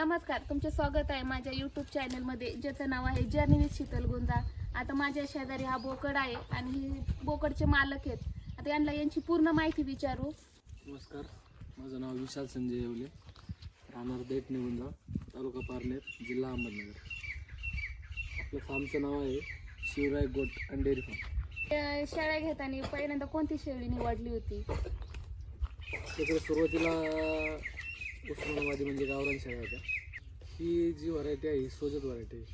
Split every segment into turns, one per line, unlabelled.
नमस्कार तुमचे स्वागत आहे माझ्या युट्यूब चॅनलमध्ये ज्याचं नाव आहे जर्नी विथ शीतल गुंजा. आता माझ्या शेजारी हा बोकड आहे आणि हे बोकडचे मालक आहेत. आता यांना यांची पूर्ण माहिती विचारू.
नमस्कार माझं नाव विशाल संजय येवले. राहणार देठ निवंजा तालुका पारनेर जिल्हा अहमदनगर. आपल्या फार्मचं नाव आहे शिवराय गोट अँड डेअरी फार्म
त्या शेळ्या घेताना पहिल्यांदा कोणती शेळी निवडली होती?
तिकडे सुरुवातीला उस्मानाबादी म्हणजे गावरान शेळ्या होत्या ही जी व्हरायटी आहे ही सोजत व्हरायटी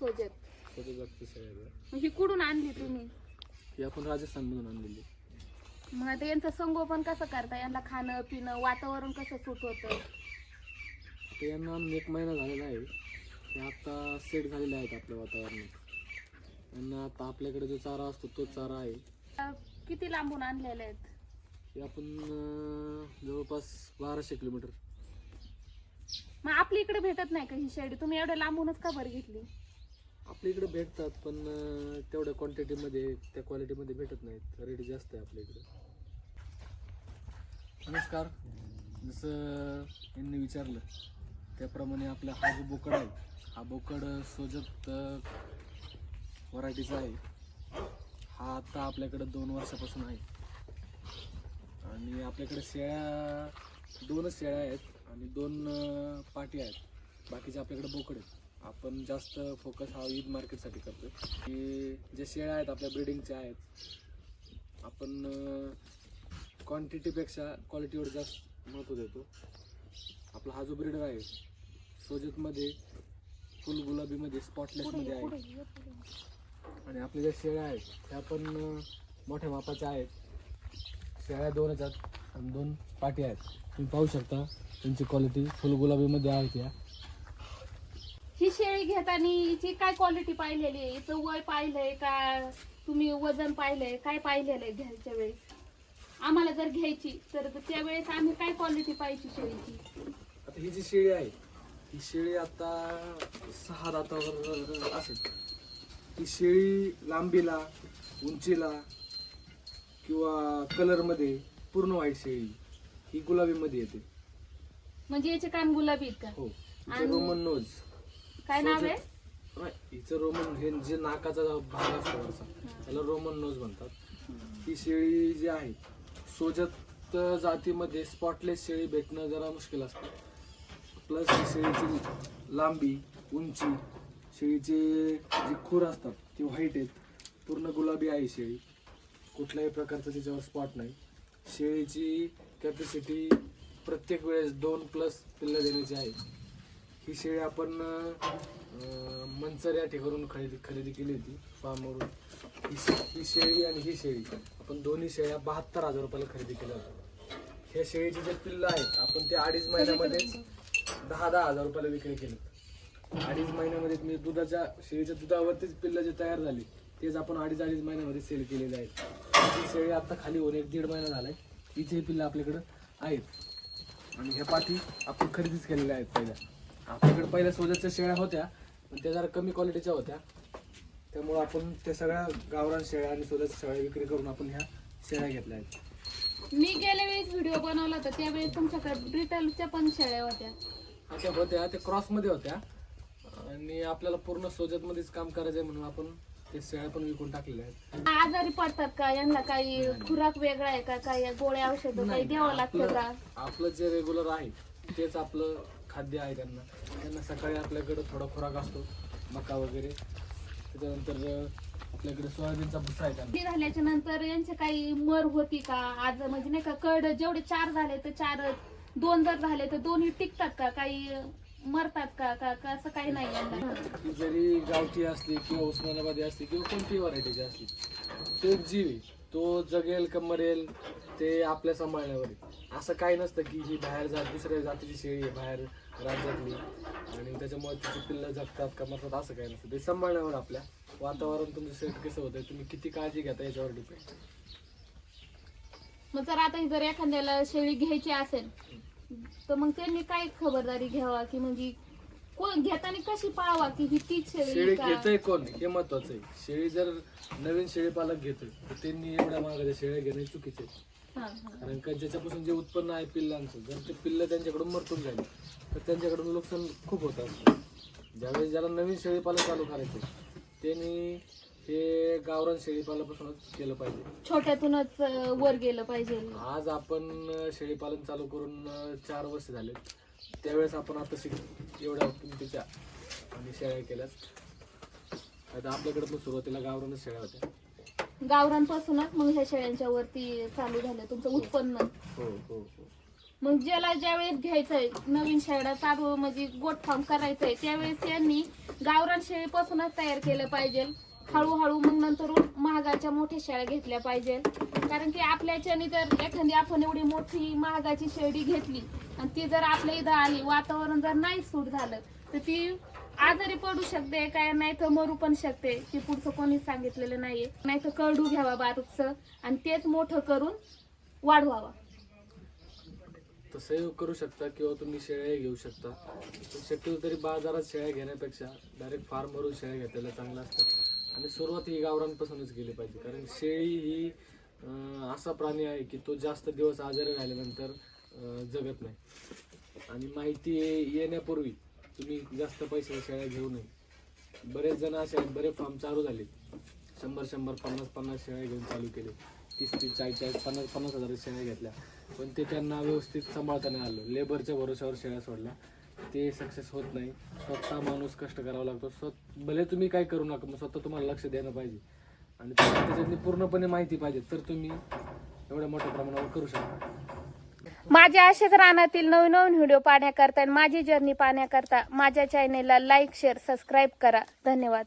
सोजत.
सोजत जातीची शेळ्या आहे.
मग ही कुठून आणली तुम्ही?
ही आपण राजस्थानमधून आणलेली.
मग आता यांचं संगोपन कसं करता? यांना खाणं पिणं वातावरण कसं सूट होतं?
ते यांना आणून एक महिना झालेला आहे. ते आता सेट झालेले आहेत आपल्या वातावरणात. यांना आता आपल्याकडे जो चारा असतो तो चारा आहे.
अं, किती लांबून आणलेले आहेत?
हे आपण अं, जवळपास बाराशे किलोमीटर.
मग आपल्या इकडे भेटत नाही का ही शेळी तुम्ही एवढ्या लांबूनच का बरं घेतली?
आपल्या इकडे भेटतात पण अं, तेवढ्या क्वांटिटीमध्ये त्या क्वालिटीमध्ये भेटत नाहीत. रेट जास्त आहे आपल्या इकडे. नमस्कार. जसं यांनी विचारलं त्याप्रमाणे आपला हा जो बोकड आहे हा बोकड सोजत व्हरायटीचा आहे. हा आत्ता आपल्याकडे दोन वर्षापासून आहे. आणि आपल्याकडे शेळ्या दोनच शेळ्या आहेत. आणि दोन पाटी आहेत. बाकीचे आपल्याकडे बोकड आहेत. आपण जास्त फोकस हा ईद मार्केटसाठी करतो की जे शेळ्या आहेत आपल्या ब्रिडिंगच्या आहेत आपण क्वांटिटीपेक्षा क्वालिटीवर जास्त महत्त्व देतो. आपला हा जो ब्रिडर आहे सोजतमध्ये फुल गुलाबीमध्ये स्पॉटलेसमध्ये आहे. आणि आपल्या ज्या शेळ्या आहेत त्या पण मोठ्या मापाच्या आहेत. शेळ्या दोनच आहेत आणि दोन पाटी आहेत. तुम्ही पाहू शकता त्यांची क्वालिटी फुल गुलाबीमध्ये आहेत या.
ही शेळी घेताना हिची काय क्वालिटी पाहिलेली आहे? हिचं वय पाहिलंय का? तुम्ही वजन पाहिलंय? काय पाहिलेलं आहे घ्यायच्या वेळेस? आम्हाला जर घ्यायची तर त्यावेळेस आम्ही काय क्वालिटी पाहिजे शेळीची?
आता ही जी शेळी आहे ही शेळी आता सहा दातावर असेल. ही शेळी लांबीला उंचीला किंवा कलरमध्ये पूर्ण व्हाईट शेळी ही गुलाबीमध्ये येते.
म्हणजे याचे कान गुलाबी आहेत का?
हो हिचं
आणि-
रोमन नोज
काय नाव आहे?
हिचं रोमन हे जे नाकाचा जो भाग असतो वरचा त्याला रोमन नोज म्हणतात. ही शेळी जी आहे सोजत जातीमध्ये स्पॉटलेस शेळी भेटणं जरा मुश्किल असतं. प्लस शेळीची लांबी उंची शेळीचे जे खूर असतात ते व्हाईट आहेत. पूर्ण गुलाबी आहे शेळी. कुठल्याही प्रकारचं त्याच्यावर स्पॉट नाही. शेळीची कॅपॅसिटी प्रत्येक वेळेस दोन प्लस पिल्लं देण्याची आहे. ही शेळी आपण मंचर या ठिकाणून खरेदी खरेदी केली होती फार्मवरून ही शे- ही शेळी आणि ही शेळी. आपण दोन्ही शेळ्या बहात्तर हजार रुपयाला खरेदी केल्या होत्या. ह्या शेळीचे जे पिल्लं आहेत आपण ते अडीच महिन्यामध्येच दहा दहा हजार रुपयाला विक्री केली. अडीच महिन्यामध्ये मी दुधाच्या शेळीच्या दुधावरतीच पिल्लं जे तयार झाली तेच आपण अडीच अडीच महिन्यामध्ये सेल केलेले आहेत. ही शेळी आता खाली होऊन एक दीड महिना झालाय. हिचे पिल्लं आपल्याकडं आहेत. आणि ह्या पाठी आपण खरेदीच केलेल्या आहेत पहिल्या. आपल्याकडे पहिल्या सोजाच्या शेळ्या होत्या पण त्या जरा कमी क्वालिटीच्या होत्या. त्यामुळे आपण त्या सगळ्या गावरान शेळ्या आणि सोजाच्या शेळ्या विक्री करून आपण ह्या शेळ्या घेतल्या आहेत.
मी गेल्या वेळेस व्हिडिओ बनवला होता त्यावेळेस तुमच्याकडे ब्रिटलच्या पण शेळ्या होत्या.
त्या होत्या त्या क्रॉसमध्ये होत्या. आणि आपल्याला पूर्ण सोजतमध्येच काम करायचं आहे म्हणून आपण ते शेळ्या पण विकून टाकलेल्या आहेत.
आजारी पडतात का? यांना काही खुराक वेगळा आहे का? काही गोळ्या औषधं काही द्यावं लागतं
आपलं
का?
आपलं जे रेग्युलर आहे तेच आपलं खाद्य आहे त्यांना. त्यांना सकाळी आपल्याकडे थोडा खुराक असतो मका वगैरे. त्याच्यानंतर आपल्याकडे सोयाबीनचा भुसा आहे त्यांना.
ती झाल्याच्यानंतर यांचे काही मर होती का? आज म्हणजे नाही का कड जेवढे चार झाले तर चार दोन जर झाले तर दोन्ही टिकतात का? काही मरतात का? का का असं काही नाही यांना?
जरी गावठी असली किंवा उस्मानाबादी असली किंवा कोणतीही व्हरायटीची असली तो एक जीव आहे. तो जगेल का मरेल ते आपल्या सांभाळण्यावर आहे. असं काही नसतं की ही बाहेर जात दुसऱ्या जातीची शेळी आहे बाहेर राज्यातली. आणि त्याच्यामुळे तिची पिल्लं जगतात का मरतात असं काही नसतं. ते सांभाळण्यावर आपल्या वातावरण तुमचं सेट कसं होतं तुम्ही किती काळजी घेता याच्यावर डिपेंड
मग जर आता जर एखाद्याला शेळी घ्यायची असेल तर मग त्यांनी काय खबरदारी घ्यावा की म्हणजे कोण घेताना कशी पाहावा की ही तीच
शेळी
शेळी का
घेतोय कोण हे महत्वाचं आहे शेळी जर नवीन शेळी पालक घेतोय तर त्यांनी एवढ्या महागाच्या शेळ्या घेणे चुकीचे आहे.
हा, हा.
कारण का ज्याच्यापासून जे उत्पन्न आहे पिल्लांचं जर ते पिल्लं त्यांच्याकडून मरतून झाली तर त्यांच्याकडून नुकसान खूप होत असतं ज्यावेळेस ज्याला नवीन शेळीपालन चालू करायचं त्यांनी हे गावरान शेळीपालनापासूनच केलं पाहिजे.
छोट्यातूनच अं, वर गेलं पाहिजे.
आज आपण अं, शेळीपालन चालू करून अं, चार वर्ष झाले. त्यावेळेस आपण आता शिक एवढ्या किमतीच्या आणि शेळ्या केल्यात. आता आपल्याकडे पण सुरुवातीला गावरानच शेळ्या होत्या.
गावरांपासूनच मग ह्या शेळ्यांच्या वरती चालू झालं तुमचं उत्पन्न.
हो हो हो.
मग ज्याला ज्यावेळेस घ्यायचंय नवीन शेळ्या चालू म्हणजे गोट फार्म करायचंय त्यावेळेस त्यांनी गावरान शेळीपासूनच तयार केलं पाहिजे. हळूहळू मग नंतर महागाच्या मोठ्या शेळ्या घेतल्या पाहिजे. कारण की आपल्याच्याने जर एखादी आपण एवढी मोठी महागाची शेळी घेतली आणि ती जर आपल्या इथं आली वातावरण जर नाही सूट झालं तर ती आजारी पडू शकते काय नाही तर मरू पण शकते. की पुढचं कोणीच सांगितलेलं नाहीये. नाही तर करडू घ्यावा बारीकचं आणि तेच मोठं करून वाढवावा.
तसंही करू शकता किंवा तुम्ही शेळ्या घेऊ शकता. शक्यतो तरी बाजारात शेळ्या घेण्यापेक्षा डायरेक्ट फार्मवरून शेळ्या घेतलेल्या चांगलं असतं आणि सुरुवात ही गावरांपासूनच केली पाहिजे. कारण शेळी ही अं, असा प्राणी आहे की तो जास्त दिवस आजारी राहिल्यानंतर अं, जगत नाही. आणि माहिती येण्यापूर्वी तुम्ही जास्त पैसे शेळ्या घेऊ नये. बरेच जण असे आहेत बरे फार्म चालू झाले. शंभर शंभर पन्नास पन्नास शेळ्या घेऊन चालू केले. तीस तीस चाळीस चाळीस पन्नास पन्नास हजार शेळ्या घेतल्या. पण ते त्यांना व्यवस्थित सांभाळता नाही आलं. लेबरच्या भरोश्यावर शेळ्या सोडल्या. ते सक्सेस होत नाही. स्वतः माणूस कष्ट करावा लागतो. स्वतः भले तुम्ही काय करू नका मग स्वतः तुम्हाला लक्ष देणं पाहिजे. आणि तुम्हाला त्याच्यातली पूर्णपणे माहिती पाहिजे तर तुम्ही एवढ्या मोठ्या प्रमाणावर करू शकता.
माझ्या असेच रानातील नवीन नवीन व्हिडिओ पाहण्याकरता आणि माझी जर्नी पाहण्याकरता माझ्या चॅनेलला लाईक शेअर सबस्क्राईब करा. धन्यवाद.